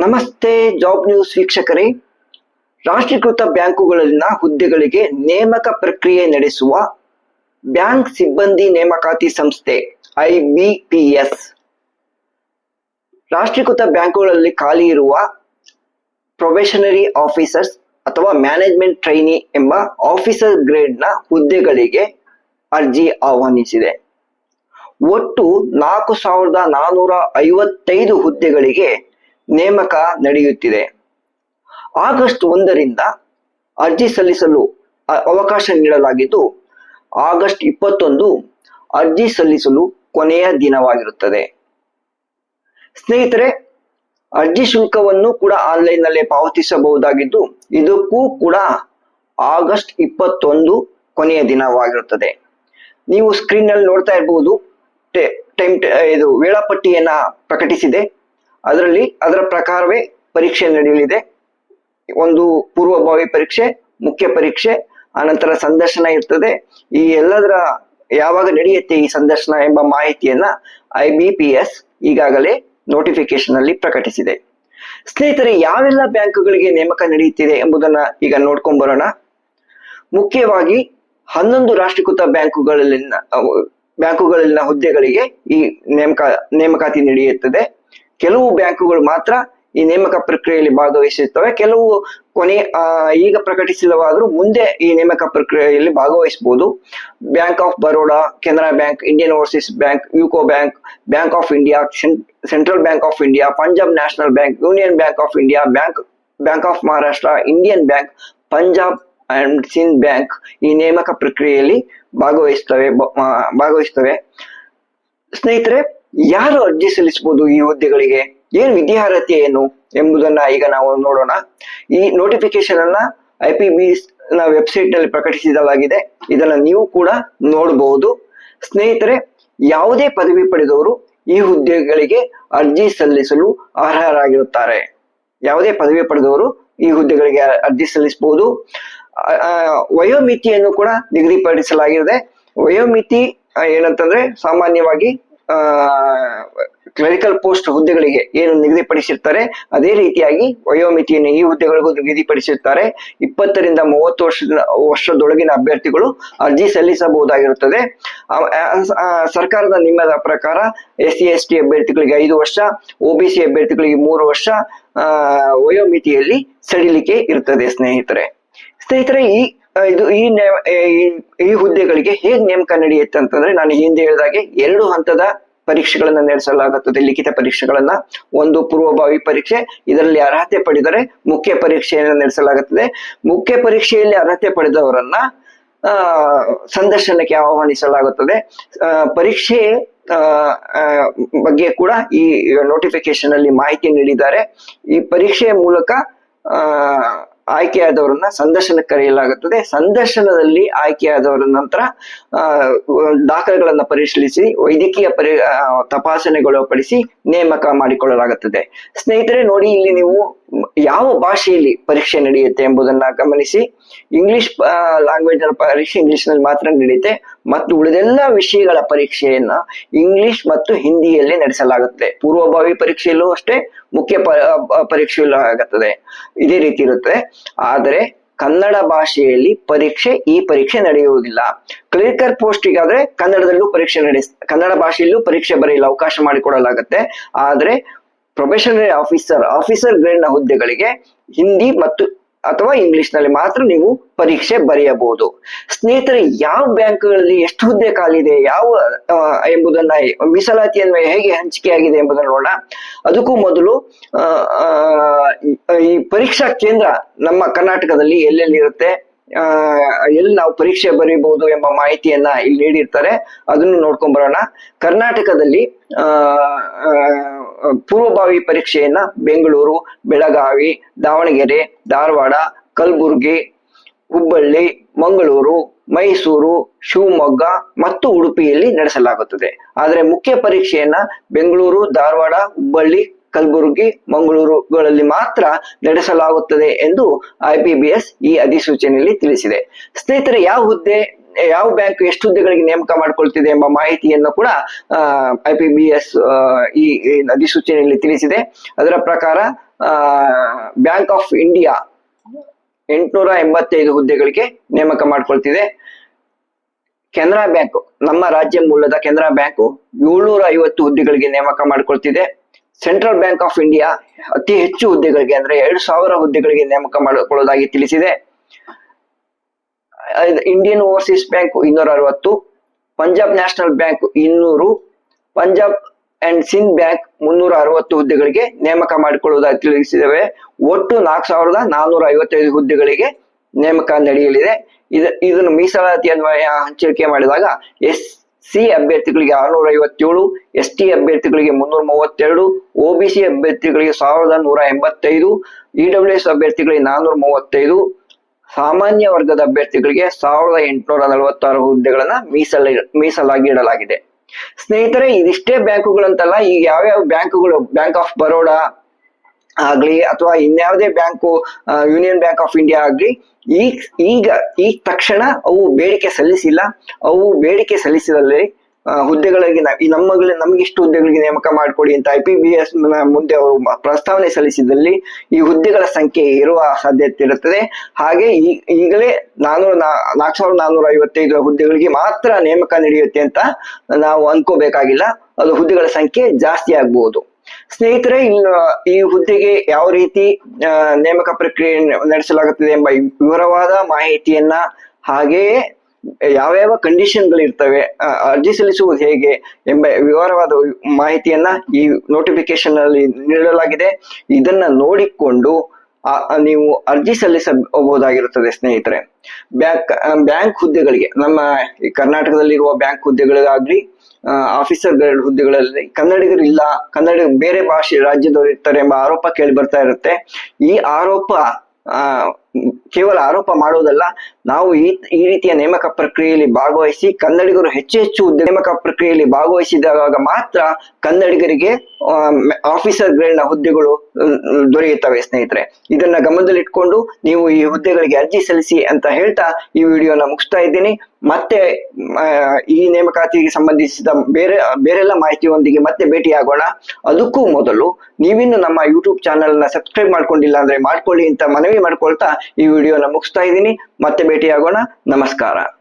ನಮಸ್ತೆ job news ವೀಕ್ಷಕರೇ. ರಾಷ್ಟ್ರೀಕೃತ ಬ್ಯಾಂಕುಗಳಲ್ಲಿನ ಹುದ್ದೆಗಳಿಗೆ ನೇಮಕ ಪ್ರಕ್ರಿಯೆ ನಡೆಸುವ ಬ್ಯಾಂಕ್ ಸಿಬ್ಬಂದಿ ನೇಮಕಾತಿ ಸಂಸ್ಥೆ ಐಬಿಪಿಎಸ್ ರಾಷ್ಟ್ರೀಕೃತ ಬ್ಯಾಂಕುಗಳಲ್ಲಿ ಖಾಲಿ ಇರುವ ಪ್ರೊಬೇಷನರಿ ಆಫೀಸರ್ಸ್ ಅಥವಾ ಮ್ಯಾನೇಜ್ಮೆಂಟ್ ಟ್ರೈನಿ ಎಂಬ ಆಫೀಸರ್ ಗ್ರೇಡ್ನ ಹುದ್ದೆಗಳಿಗೆ ಅರ್ಜಿ ಆಹ್ವಾನಿಸಿದೆ. ಒಟ್ಟು ನಾಲ್ಕು ಸಾವಿರದ ನಾನೂರ ಐವತ್ತೈದು ಹುದ್ದೆಗಳಿಗೆ ನೇಮಕ ನಡೆಯುತ್ತಿದೆ. ಆಗಸ್ಟ್ ಒಂದರಿಂದ ಅರ್ಜಿ ಸಲ್ಲಿಸಲು ಅವಕಾಶ ನೀಡಲಾಗಿದ್ದು, ಆಗಸ್ಟ್ ಇಪ್ಪತ್ತೊಂದು ಅರ್ಜಿ ಸಲ್ಲಿಸಲು ಕೊನೆಯ ದಿನವಾಗಿರುತ್ತದೆ. ಸ್ನೇಹಿತರೆ, ಅರ್ಜಿ ಶುಲ್ಕವನ್ನು ಕೂಡ ಆನ್ಲೈನ್ ನಲ್ಲೇ ಪಾವತಿಸಬಹುದಾಗಿದ್ದು, ಇದಕ್ಕೂ ಕೂಡ ಆಗಸ್ಟ್ ಇಪ್ಪತ್ತೊಂದು ಕೊನೆಯ ದಿನವಾಗಿರುತ್ತದೆ. ನೀವು ಸ್ಕ್ರೀನ್ನಲ್ಲಿ ನೋಡ್ತಾ ಇರಬಹುದು ಟೈಮ್ ಇದು ವೇಳಾಪಟ್ಟಿಯನ್ನ ಪ್ರಕಟಿಸಿದೆ. ಅದರಲ್ಲಿ ಅದರ ಪ್ರಕಾರವೇ ಪರೀಕ್ಷೆ ನಡೆಯಲಿದೆ. ಒಂದು ಪೂರ್ವಭಾವಿ ಪರೀಕ್ಷೆ, ಮುಖ್ಯ ಪರೀಕ್ಷೆ ಆನಂತರ ಸಂದರ್ಶನ ಇರ್ತದೆ. ಈ ಎಲ್ಲದರ ಯಾವಾಗ ನಡೆಯುತ್ತೆ ಈ ಸಂದರ್ಶನ ಎಂಬ ಮಾಹಿತಿಯನ್ನ ಐ ಬಿ ಪಿ ಎಸ್ ಈಗಾಗಲೇ ನೋಟಿಫಿಕೇಶನ್ ಅಲ್ಲಿ ಪ್ರಕಟಿಸಿದೆ. ಸ್ನೇಹಿತರೆ, ಯಾವೆಲ್ಲ ಬ್ಯಾಂಕುಗಳಿಗೆ ನೇಮಕ ನಡೆಯುತ್ತಿದೆ ಎಂಬುದನ್ನ ಈಗ ನೋಡ್ಕೊಂಡ್ ಬರೋಣ. ಮುಖ್ಯವಾಗಿ ಹನ್ನೊಂದು ರಾಷ್ಟ್ರೀಕೃತ ಬ್ಯಾಂಕುಗಳಲ್ಲಿನ ಬ್ಯಾಂಕುಗಳಲ್ಲಿನ ಹುದ್ದೆಗಳಿಗೆ ಈ ನೇಮಕ, ನೇಮಕಾತಿ ನಡೆಯುತ್ತದೆ. ಕೆಲವು ಬ್ಯಾಂಕುಗಳು ಮಾತ್ರ ಈ ನೇಮಕ ಪ್ರಕ್ರಿಯೆಯಲ್ಲಿ ಭಾಗವಹಿಸುತ್ತವೆ. ಕೆಲವು ಕೊನೆ ಈಗ ಪ್ರಕಟಿಸಿಲ್ಲವಾದರೂ ಮುಂದೆ ಈ ನೇಮಕ ಪ್ರಕ್ರಿಯೆಯಲ್ಲಿ ಭಾಗವಹಿಸಬಹುದು. Bank of Baroda, Canara bank, Indian overseas bank, UCO bank bank of India central bank of India, Punjab national bank, union bank of India, bank bank of Maharashtra, Indian bank, Punjab and Sindh bank ಈ ನೇಮಕ ಪ್ರಕ್ರಿಯೆಯಲ್ಲಿ ಭಾಗವಹಿಸ್ತವೆ ಭಾಗವಹಿಸ್ತವೆ ಸ್ನೇಹಿತರೆ ಯಾರು ಅರ್ಜಿ ಸಲ್ಲಿಸಬಹುದು ಈ ಹುದ್ದೆಗಳಿಗೆ? ಏನು ವಿದ್ಯಾರ್ಹತೆ ಏನು ಎಂಬುದನ್ನ ಈಗ ನಾವು ನೋಡೋಣ. ಈ ನೋಟಿಫಿಕೇಶನ್ ಅನ್ನ ಐ ಪಿ ಬಿ ನ ವೆಬ್ಸೈಟ್ನಲ್ಲಿ ಪ್ರಕಟಿಸಲಾಗಿದೆ ಇದನ್ನ ನೀವು ಕೂಡ ನೋಡಬಹುದು ಸ್ನೇಹಿತರೆ, ಯಾವುದೇ ಪದವಿ ಪಡೆದವರು ಈ ಹುದ್ದೆಗಳಿಗೆ ಅರ್ಜಿ ಸಲ್ಲಿಸಲು ಅರ್ಹರಾಗಿರುತ್ತಾರೆ. ಯಾವುದೇ ಪದವಿ ಪಡೆದವರು ಈ ಹುದ್ದೆಗಳಿಗೆ ಅರ್ಜಿ ಸಲ್ಲಿಸಬಹುದು. ವಯೋಮಿತಿಯನ್ನು ಕೂಡ ನಿಗದಿಪಡಿಸಲಾಗಿದೆ. ವಯೋಮಿತಿ ಏನಂತಂದ್ರೆ ಸಾಮಾನ್ಯವಾಗಿ ಕ್ಲರಿಕಲ್ ಪೋಸ್ಟ್ ಹುದ್ದೆಗಳಿಗೆ ಏನು ನಿಗದಿಪಡಿಸಿರ್ತಾರೆ, ಅದೇ ರೀತಿಯಾಗಿ ವಯೋಮಿತಿಯನ್ನು ಈ ಹುದ್ದೆಗಳಿಗೂ ನಿಗದಿಪಡಿಸಿರ್ತಾರೆ. ಇಪ್ಪತ್ತರಿಂದ ಮೂವತ್ತು ವರ್ಷದ, ವರ್ಷದೊಳಗಿನ ಅಭ್ಯರ್ಥಿಗಳು ಅರ್ಜಿ ಸಲ್ಲಿಸಬಹುದಾಗಿರುತ್ತದೆ. ಸರ್ಕಾರದ ನಿಯಮದ ಪ್ರಕಾರ ಎಸ್ ಸಿ ಎಸ್ ಟಿ ಅಭ್ಯರ್ಥಿಗಳಿಗೆ ಐದು ವರ್ಷ, ಒ ಬಿ ಸಿ ಅಭ್ಯರ್ಥಿಗಳಿಗೆ ಮೂರು ವರ್ಷ ವಯೋಮಿತಿಯಲ್ಲಿ ಸಡಿಲಿಕೆ ಇರ್ತದೆ, ಸ್ನೇಹಿತರೆ. ಸ್ನೇಹಿತರೆ, ಈ ಇದು ಈ ನೇಮ ಈ- ಹುದ್ದೆಗಳಿಗೆ ಹೇಗೆ ನೇಮಕ ನಡೆಯುತ್ತೆ ಅಂತಂದ್ರೆ ನಾನು ಹಿಂದೆ ಹೇಳಿದಾಗೆ ಎರಡು ಹಂತದ ಪರೀಕ್ಷೆಗಳನ್ನ ನಡೆಸಲಾಗುತ್ತದೆ, ಲಿಖಿತ ಪರೀಕ್ಷೆಗಳನ್ನ. ಒಂದು ಪೂರ್ವಭಾವಿ ಪರೀಕ್ಷೆ, ಇದರಲ್ಲಿ ಅರ್ಹತೆ ಪಡೆದರೆ ಮುಖ್ಯ ಪರೀಕ್ಷೆಯನ್ನು ನಡೆಸಲಾಗುತ್ತದೆ. ಮುಖ್ಯ ಪರೀಕ್ಷೆಯಲ್ಲಿ ಅರ್ಹತೆ ಪಡೆದವರನ್ನ, ಆ, ಸಂದರ್ಶನಕ್ಕೆ ಆಹ್ವಾನಿಸಲಾಗುತ್ತದೆ. ಪರೀಕ್ಷೆ ಬಗ್ಗೆ ಕೂಡ ಈ ನೋಟಿಫಿಕೇಶನ್ ಅಲ್ಲಿ ಮಾಹಿತಿ ನೀಡಿದ್ದಾರೆ. ಈ ಪರೀಕ್ಷೆಯ ಮೂಲಕ, ಆ ಆಯ್ಕೆಯಾದವರನ್ನ ಸಂದರ್ಶನಕ್ಕೆ ಕರೆಯಲಾಗುತ್ತದೆ. ಸಂದರ್ಶನದಲ್ಲಿ ಆಯ್ಕೆಯಾದವರ ನಂತರ ದಾಖಲೆಗಳನ್ನ ಪರಿಶೀಲಿಸಿ, ವೈದ್ಯಕೀಯ ಪರಿ ತಪಾಸಣೆಗೊಳಪಡಿಸಿ ನೇಮಕ ಮಾಡಿಕೊಳ್ಳಲಾಗುತ್ತದೆ. ಸ್ನೇಹಿತರೆ, ನೋಡಿ, ಇಲ್ಲಿ ನೀವು ಯಾವ ಭಾಷೆಯಲ್ಲಿ ಪರೀಕ್ಷೆ ನಡೆಯುತ್ತೆ ಎಂಬುದನ್ನ ಗಮನಿಸಿ. ಇಂಗ್ಲಿಷ್ ಲ್ಯಾಂಗ್ವೇಜ್ ಪರೀಕ್ಷೆ ಇಂಗ್ಲಿಷ್ನಲ್ಲಿ ಮಾತ್ರ ನಡೆಯುತ್ತೆ. ಮತ್ತು ಉಳಿದೆಲ್ಲ ವಿಷಯಗಳ ಪರೀಕ್ಷೆಯನ್ನ ಇಂಗ್ಲಿಷ್ ಮತ್ತು ಹಿಂದಿಯಲ್ಲಿ ನಡೆಸಲಾಗುತ್ತೆ. ಪೂರ್ವಭಾವಿ ಪರೀಕ್ಷೆಯಲ್ಲೂ ಅಷ್ಟೇ, ಮುಖ್ಯ ಪರೀಕ್ಷೆಯಲ್ಲೂ ಆಗುತ್ತದೆ. ಇದೇ ರೀತಿ ಇರುತ್ತೆ. ಆದರೆ ಕನ್ನಡ ಭಾಷೆಯಲ್ಲಿ ಪರೀಕ್ಷೆ, ಈ ಪರೀಕ್ಷೆ ನಡೆಯುವುದಿಲ್ಲ. ಕ್ಲರ್ಕರ್ ಪೋಸ್ಟಿಗಾದ್ರೆ ಕನ್ನಡದಲ್ಲೂ ಪರೀಕ್ಷೆ ನಡೆಸ್, ಕನ್ನಡ ಭಾಷೆಯಲ್ಲೂ ಪರೀಕ್ಷೆ ಬರೆಯಲು ಅವಕಾಶ ಮಾಡಿಕೊಡಲಾಗುತ್ತೆ. ಆದ್ರೆ ಪ್ರೊಫೆಷನರಿ ಆಫೀಸರ್ ಆಫೀಸರ್ ಗ್ರೇಡ್ನ ಹುದ್ದೆಗಳಿಗೆ ಹಿಂದಿ ಮತ್ತು ಅಥವಾ ಇಂಗ್ಲಿಷ್ನಲ್ಲಿ ಮಾತ್ರ ನೀವು ಪರೀಕ್ಷೆ ಬರೆಯಬಹುದು. ಸ್ನೇಹಿತರೆ ಯಾವ ಬ್ಯಾಂಕ್ಗಳಲ್ಲಿ ಎಷ್ಟು ಹುದ್ದೆ ಕಾಲಿದೆ ಯಾವ ಎಂಬುದನ್ನ ಮೀಸಲಾತಿಯನ್ನು ಹೇಗೆ ಹಂಚಿಕೆಯಾಗಿದೆ ಎಂಬುದನ್ನು ನೋಡೋಣ. ಅದಕ್ಕೂ ಮೊದಲು ಈ- ಪರೀಕ್ಷಾ ಕೇಂದ್ರ ನಮ್ಮ ಕರ್ನಾಟಕದಲ್ಲಿ ಎಲ್ಲೆಲ್ಲಿ ಇರುತ್ತೆ ಆ, ಎಲ್ಲಿ ನಾವು ಪರೀಕ್ಷೆ ಬರೀಬಹುದು ಎಂಬ ಮಾಹಿತಿಯನ್ನ ಇಲ್ಲಿ ನೀಡಿರ್ತಾರೆ. ಅದನ್ನು ನೋಡ್ಕೊಂಡ್ ಬರೋಣ. ಕರ್ನಾಟಕದಲ್ಲಿ ಆ, ಪೂರ್ವಭಾವಿ ಪರೀಕ್ಷೆಯನ್ನ ಬೆಂಗಳೂರು, ಬೆಳಗಾವಿ, ದಾವಣಗೆರೆ, ಧಾರವಾಡ, ಕಲಬುರಗಿ, ಹುಬ್ಬಳ್ಳಿ, ಮಂಗಳೂರು, ಮೈಸೂರು, ಶಿವಮೊಗ್ಗ ಮತ್ತು ಉಡುಪಿಯಲ್ಲಿ ನಡೆಸಲಾಗುತ್ತದೆ. ಆದರೆ ಮುಖ್ಯ ಪರೀಕ್ಷೆಯನ್ನ ಬೆಂಗಳೂರು, ಧಾರವಾಡ, ಹುಬ್ಬಳ್ಳಿ, ಕಲಬುರಗಿ, ಮಂಗಳೂರುಗಳಲ್ಲಿ ಮಾತ್ರ ನಡೆಸಲಾಗುತ್ತದೆ ಎಂದು ಐಪಿಬಿಎಸ್ ಈ ಅಧಿಸೂಚನೆಯಲ್ಲಿ ತಿಳಿಸಿದೆ. ಸ್ನೇಹಿತರೆ, ಯಾವ ಹುದ್ದೆ ಯಾವ ಬ್ಯಾಂಕ್ ಎಷ್ಟು ಹುದ್ದೆಗಳಿಗೆ ನೇಮಕ ಮಾಡಿಕೊಳ್ತಿದೆ ಎಂಬ ಮಾಹಿತಿಯನ್ನು ಕೂಡ ಐ ಪಿ ಬಿ ಎಸ್ ಈ ಅಧಿಸೂಚನೆಯಲ್ಲಿ ತಿಳಿಸಿದೆ. ಅದರ ಪ್ರಕಾರ ಬ್ಯಾಂಕ್ ಆಫ್ ಇಂಡಿಯಾ ಎಂಟುನೂರ ಎಂಬತ್ತೈದು ಹುದ್ದೆಗಳಿಗೆ ನೇಮಕ ಮಾಡಿಕೊಳ್ತಿದೆ. ಕೆನರಾ ಬ್ಯಾಂಕ್, ನಮ್ಮ ರಾಜ್ಯ ಮೂಲದ ಕೆನರಾ ಬ್ಯಾಂಕು ಏಳ್ನೂರ ಐವತ್ತು ಹುದ್ದೆಗಳಿಗೆ ನೇಮಕ ಮಾಡಿಕೊಳ್ತಿದೆ. ಸೆಂಟ್ರಲ್ ಬ್ಯಾಂಕ್ ಆಫ್ ಇಂಡಿಯಾ ಅತಿ ಹೆಚ್ಚು ಹುದ್ದೆಗಳಿಗೆ ಅಂದ್ರೆ ಎರಡು ಸಾವಿರ ಹುದ್ದೆಗಳಿಗೆ ನೇಮಕ ಮಾಡಿಕೊಳ್ಳುವುದಾಗಿ ತಿಳಿಸಿದೆ. ಇಂಡಿಯನ್ ಓವರ್ಸೀಸ್ ಬ್ಯಾಂಕ್ ಇನ್ನೂರ ಅರವತ್ತು ಪಂಜಾಬ್ ನ್ಯಾಷನಲ್ ಬ್ಯಾಂಕ್ ಇನ್ನೂರು ಪಂಜಾಬ್ ಅಂಡ್ ಸಿಂಧ್ ಬ್ಯಾಂಕ್ ಮುನ್ನೂರ ಅರವತ್ತು ಹುದ್ದೆಗಳಿಗೆ ನೇಮಕ ಮಾಡಿಕೊಳ್ಳುವುದಾಗಿ ತಿಳಿಸಿದ್ದೇವೆ. ಒಟ್ಟು ನಾಲ್ಕು ಸಾವಿರದ ನಾನ್ನೂರ ಐವತ್ತೈದು ಹುದ್ದೆಗಳಿಗೆ ನೇಮಕ ನಡೆಯಲಿದೆ. ಇದ, ಇದನ್ನು ಮೀಸಲಾತಿ ಅನ್ವಯ ಹಂಚಿಕೆ ಮಾಡಿದಾಗ ಎಸ್ ಸಿ ಅಭ್ಯರ್ಥಿಗಳಿಗೆ ಆರುನೂರ ಐವತ್ತೇಳು ಎಸ್ ಟಿ ಅಭ್ಯರ್ಥಿಗಳಿಗೆ ಮುನ್ನೂರ ಮೂವತ್ತೆರಡು ಒಬಿಸಿ ಅಭ್ಯರ್ಥಿಗಳಿಗೆ ಸಾವಿರದ ನೂರ ಎಂಬತ್ತೈದು ಇಡಬ್ಲ್ಯೂ ಎಸ್ ಅಭ್ಯರ್ಥಿಗಳಿಗೆ ನಾನ್ನೂರ ಮೂವತ್ತೈದು ಸಾಮಾನ್ಯ ವರ್ಗದ ಅಭ್ಯರ್ಥಿಗಳಿಗೆ ಸಾವಿರದ ಎಂಟುನೂರ ನಲವತ್ತಾರು ಹುದ್ದೆಗಳನ್ನ ಮೀಸಲಿ, ಮೀಸಲಾಗಿ ಇಡಲಾಗಿದೆ. ಸ್ನೇಹಿತರೆ, ಇದಿಷ್ಟೇ ಬ್ಯಾಂಕುಗಳಂತಲ್ಲ ಈಗ ಯಾವ್ಯಾವ ಬ್ಯಾಂಕುಗಳು, ಬ್ಯಾಂಕ್ ಆಫ್ ಬರೋಡಾ ಆಗ್ಲಿ ಅಥವಾ ಇನ್ಯಾವುದೇ bank union bank of India ಆಗ್ಲಿ ಈಗ ಈಗ ಈಗ ತಕ್ಷಣ ಅವು ಬೇಡಿಕೆ ಸಲ್ಲಿಸಿಲ್ಲ. ಅವು ಬೇಡಿಕೆ ಸಲ್ಲಿಸಿದಲ್ಲಿ ಹುದ್ದೆಗಳಿಗೆ ಈ ನಮ್ಮಗಳ ನಮ್ಗೆ ಇಷ್ಟು ಹುದ್ದೆಗಳಿಗೆ ನೇಮಕ ಮಾಡಿಕೊಡಿ ಅಂತ ಐ ಪಿ ಬಿ ಎಸ್ ಮುಂದೆ ಅವರು ಪ್ರಸ್ತಾವನೆ ಸಲ್ಲಿಸಿದಲ್ಲಿ ಈ ಹುದ್ದೆಗಳ ಸಂಖ್ಯೆ ಇರುವ ಸಾಧ್ಯತೆ ಇರುತ್ತದೆ. ಹಾಗೆ ಈಗಲೇ ನಾನೂರ ನಾಲ್ಕು ಸಾವಿರದ ನಾನ್ನೂರ ಐವತ್ತೈದು ಹುದ್ದೆಗಳಿಗೆ ಮಾತ್ರ ನೇಮಕ ನಡೆಯುತ್ತೆ ಅಂತ ನಾವು ಅನ್ಕೋಬೇಕಾಗಿಲ್ಲ. ಅದು ಹುದ್ದೆಗಳ ಸಂಖ್ಯೆ ಜಾಸ್ತಿ ಆಗ್ಬಹುದು ಸ್ನೇಹಿತರೆ ಈ ಹುದ್ದೆಗೆ ಯಾವ ರೀತಿ ನೇಮಕ ಪ್ರಕ್ರಿಯೆ ನಡೆಸಲಾಗುತ್ತದೆ ಎಂಬ ವಿವರವಾದ ಮಾಹಿತಿಯನ್ನ ಹಾಗೆಯೇ ಯಾವ್ಯಾವ ಕಂಡೀಷನ್ಗಳು ಇರ್ತವೆ ಆ, ಅರ್ಜಿ ಸಲ್ಲಿಸುವುದು ಹೇಗೆ ಎಂಬ ವಿವರವಾದ ಮಾಹಿತಿಯನ್ನ ಈ ನೋಟಿಫಿಕೇಶನ್ ಅಲ್ಲಿ ನೀಡಲಾಗಿದೆ. ಇದನ್ನ ನೋಡಿಕೊಂಡು ನೀವು ಅರ್ಜಿ ಸಲ್ಲಿಸಬಹುದಾಗಿರುತ್ತದೆ ಸ್ನೇಹಿತರೆ. ಬ್ಯಾಂಕ್ ಬ್ಯಾಂಕ್ ಹುದ್ದೆಗಳಿಗೆ ನಮ್ಮ ಕರ್ನಾಟಕದಲ್ಲಿರುವ ಬ್ಯಾಂಕ್ ಹುದ್ದೆಗಳಿಗಾಗ್ಲಿ ಆಫೀಸರ್ ಹುದ್ದೆಗಳಲ್ಲಿ ಕನ್ನಡಿಗರು ಇಲ್ಲ ಕನ್ನಡ ಬೇರೆ ಭಾಷೆ ರಾಜ್ಯದವರು ಇರ್ತಾರೆ ಎಂಬ ಆರೋಪ ಕೇಳಿ ಬರ್ತಾ ಇರುತ್ತೆ. ಈ ಆರೋಪ ಆ ಕೇವಲ ಆರೋಪ ಮಾಡುವುದಲ್ಲ, ನಾವು ಈ ಈ ರೀತಿಯ ನೇಮಕ ಪ್ರಕ್ರಿಯೆಯಲ್ಲಿ ಭಾಗವಹಿಸಿ ಕನ್ನಡಿಗರು ಹೆಚ್ಚು ಹೆಚ್ಚು ನೇಮಕ ಪ್ರಕ್ರಿಯೆಯಲ್ಲಿ ಭಾಗವಹಿಸಿದಾಗ ಮಾತ್ರ ಕನ್ನಡಿಗರಿಗೆ ಆಫೀಸರ್ ಗ್ರೇಡ್ನ ಹುದ್ದೆಗಳು ದೊರೆಯುತ್ತವೆ ಸ್ನೇಹಿತರೆ. ಇದನ್ನ ಗಮನದಲ್ಲಿಟ್ಕೊಂಡು ನೀವು ಈ ಹುದ್ದೆಗಳಿಗೆ ಅರ್ಜಿ ಸಲ್ಲಿಸಿ ಅಂತ ಹೇಳ್ತಾ ಈ ವಿಡಿಯೋನ ಮುಗಿಸ್ತಾ ಇದ್ದೀನಿ. ಮತ್ತೆ ಈ ನೇಮಕಾತಿಗೆ ಸಂಬಂಧಿಸಿದ ಬೇರೆ, ಬೇರೆಲ್ಲ ಮಾಹಿತಿಯೊಂದಿಗೆ ಮತ್ತೆ ಭೇಟಿಯಾಗೋಣ. ಅದಕ್ಕೂ ಮೊದಲು ನೀವಿನ್ನು ನಮ್ಮ ಯೂಟ್ಯೂಬ್ ಚಾನೆಲ್ನ ಸಬ್ಸ್ಕ್ರೈಬ್ ಮಾಡ್ಕೊಂಡಿಲ್ಲ ಅಂದ್ರೆ ಮಾಡ್ಕೊಳ್ಳಿ ಅಂತ ಮನವಿ ಮಾಡ್ಕೊಳ್ತಾ ಈ ವಿಡಿಯೋನ ಮುಗಿಸ್ತಾ ಇದ್ದೀನಿ. ಮತ್ತೆ ಭೇಟಿಯಾಗೋಣ. ನಮಸ್ಕಾರ.